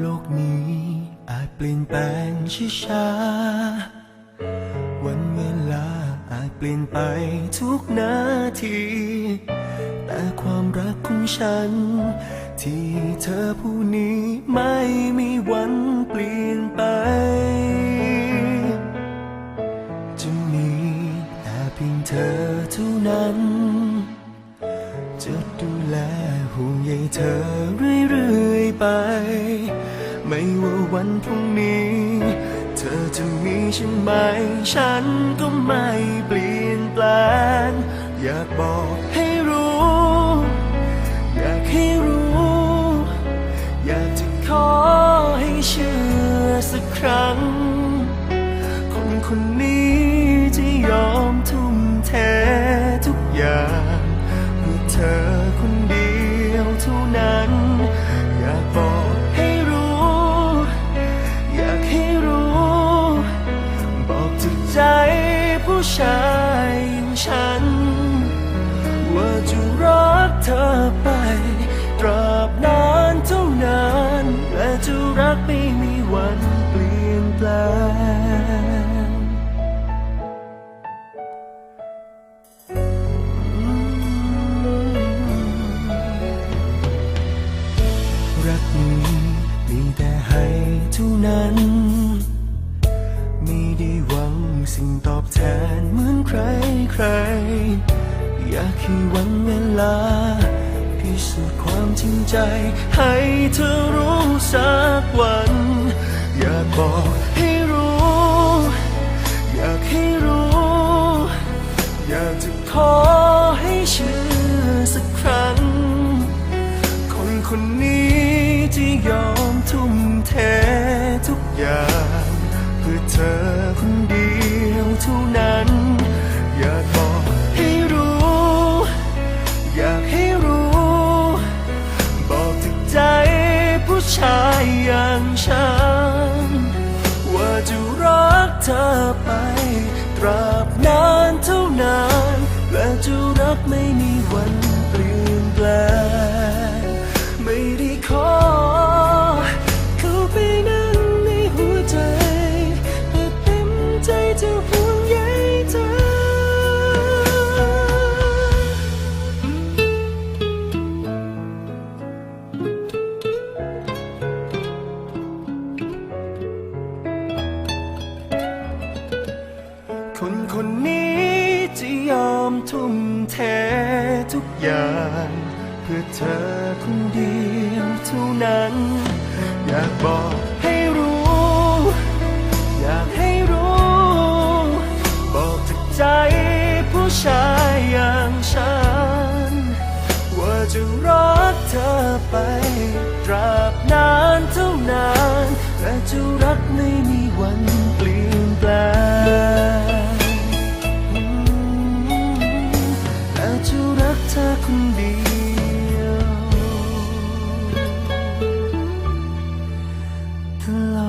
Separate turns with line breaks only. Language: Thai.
โลกนี้อาจเปลี่ยนแปลงช้าๆวันเวลาอาจเปลี่ยนไปทุกนาที แต่ความรักของฉัน ที่เธอผู้นี้ไม่มีวันเปลี่ยนไป จะมีแต่เพียงเธอเท่านั้น จะดูแลห่วงใยเธอเรื่อยๆไป ไม่ว่าวันพรุ่งนี้ เธอจะมีฉันไหม ฉันก็ไม่เปลี่ยนแปลง อยากบอกให้รู้ อยากให้รู้ อยากจะขอให้เชื่อสักครั้ง คนคนนี้ที่ยอมทุ่มเททุกอย่าง ชายอย่างฉัน ว่าจะรักเธอไป ตราบนานเท่านาน และจะรักไม่มีวันเปลี่ยนแปลงรักนี้มีแต่ให้เท่านั้น ไม่ได้หวัง สิ่งตอบแทนเหมือนใครใคร อยากให้วันเวลา พิสูจน์ความจริงใจ ให้เธอรู้สักวัน อยากบอกให้รู้ อยากให้รู้ อยากจะขอให้เชื่อสักครั้ง คนคนนี้ที่ยอมทุ่มเททุกอย่าง ตราบนานเท่านานและจะรักไม่มี คนคนนี้จะยอมทุ่มเททุกอย่าง เพื่อเธอคนเดียวเท่านั้น อยากบอกให้รู้ อยากให้รู้ บอกจากใจผู้ชายอย่างฉัน ว่าจะรักเธอไป ตราบนานเท่านาน และจะรักไม่มีวัน คนเดียว